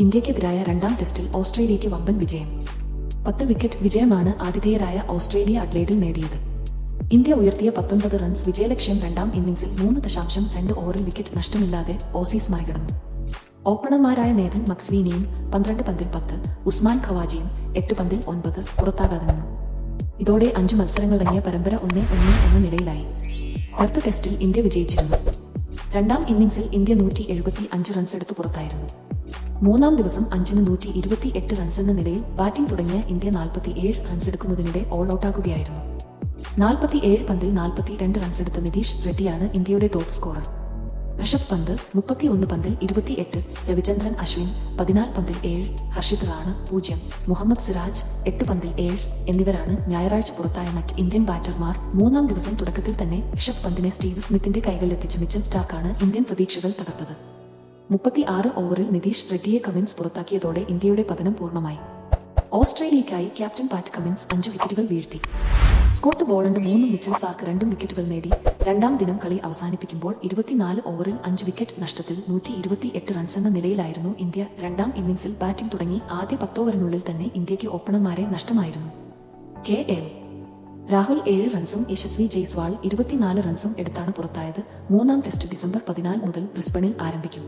ഇന്ത്യക്കെതിരായ രണ്ടാം ടെസ്റ്റിൽ ഓസ്ട്രേലിയയ്ക്ക് വമ്പൻ വിജയം. പത്ത് വിക്കറ്റ് വിജയമാണ് ആതിഥേയരായ ഓസ്ട്രേലിയ അഡ്ലേഡിൽ നേടിയത്. ഇന്ത്യ ഉയർത്തിയ പത്തൊൻപത് റൺസ് വിജയലക്ഷ്യം രണ്ടാം ഇന്നിംഗ്സിൽ മൂന്ന് ദശാംശം രണ്ട് ഓവറിൽ വിക്കറ്റ് നഷ്ടമില്ലാതെ ഓസീസ് മറികടന്നു. ഓപ്പണർമാരായ നേതൻ മക്സ്വീനിയും പന്ത്രണ്ട് പന്തിൽ പത്ത് ഉസ്മാൻ ഖവാജിയും എട്ട് പന്തിൽ ഒൻപത് പുറത്താകാതെ നിന്നു. ഇതോടെ അഞ്ചു മത്സരങ്ങളടങ്ങിയ പരമ്പര ഒന്ന് ഒന്ന് എന്ന നിലയിലായി. അടുത്ത ടെസ്റ്റിൽ ഇന്ത്യ വിജയിച്ചിരുന്നു. രണ്ടാം ഇന്നിംഗ്സിൽ ഇന്ത്യ നൂറ്റി എഴുപത്തി അഞ്ച് റൺസ് എടുത്ത് പുറത്തായിരുന്നു. മൂന്നാം ദിവസം അഞ്ചിന് നൂറ്റി ഇരുപത്തി എട്ട് റൺസ് എന്ന നിലയിൽ ബാറ്റിംഗ് തുടങ്ങിയ ഇന്ത്യ നാൽപ്പത്തി ഏഴ് റൺസ് എടുക്കുന്നതിനിടെ ഓൾ ഔട്ടാക്കുകയായിരുന്നു നാൽപ്പത്തി ഏഴ് പന്തിൽ നാൽപ്പത്തി രണ്ട് റൺസ് എടുത്ത നിതീഷ് റെഡ്ഡിയാണ് ഇന്ത്യയുടെ ടോപ്പ് സ്കോറർ ഋഷഭ് പന്ത് മുപ്പത്തി ഒന്ന് പന്തിൽ ഇരുപത്തി എട്ട് രവിചന്ദ്രൻ അശ്വിൻ പതിനാല് പന്തിൽ ഏഴ് ഹർഷിത് റാണ പൂജ്യം മുഹമ്മദ് സിറാജ് എട്ട് പന്തിൽ ഏഴ് എന്നിവരാണ് ഞായറാഴ്ച പുറത്തായ മറ്റ് ഇന്ത്യൻ ബാറ്റർമാർ. മൂന്നാം ദിവസം തുടക്കത്തിൽ തന്നെ ഋഷഭ് പന്തിനെ സ്റ്റീവ് സ്മിത്തിന്റെ കൈകളിലെത്തിച്ച മിച്ചൽ സ്റ്റാക്കാണ് ഇന്ത്യൻ പ്രതീക്ഷകൾ തകർത്തത്. മുപ്പത്തി ആറ് ഓവറിൽ നിതീഷ് റെഡ്ഡിയെ കമിൻസ് പുറത്താക്കിയതോടെ ഇന്ത്യയുടെ പതനം പൂർണമായി. ഓസ്ട്രേലിയയ്ക്കായി ക്യാപ്റ്റൻ പാറ്റ് കമിൻസ് അഞ്ച് വിക്കറ്റുകൾ വീഴ്ത്തി. സ്കോട്ട് ബോളണ്ട് മൂന്നും മിച്ചൽ സാർക്ക് രണ്ടും വിക്കറ്റുകൾ നേടി. രണ്ടാം ദിനം കളി അവസാനിപ്പിക്കുമ്പോൾ ഇരുപത്തിനാല് ഓവറിൽ അഞ്ച് വിക്കറ്റ് നഷ്ടത്തിൽ നൂറ്റി ഇരുപത്തി എട്ട് റൺസ് എന്ന നിലയിലായിരുന്നു ഇന്ത്യ രണ്ടാം ഇന്നിംഗ്സിൽ ബാറ്റിംഗ് തുടങ്ങി ആദ്യ പത്തോവറിനുള്ളിൽ തന്നെ ഇന്ത്യയ്ക്ക് ഓപ്പണർമാരെ നഷ്ടമായിരുന്നു. K L. രാഹുൽ ഏഴ് റൺസും യശസ്വി ജയ്സ്വാൾ ഇരുപത്തിനാല് റൺസും എടുത്താണ് പുറത്തായത്. മൂന്നാം ടെസ്റ്റ് ഡിസംബർ പതിനാല് മുതൽ ബ്രിസ്ബണിൽ ആരംഭിക്കും.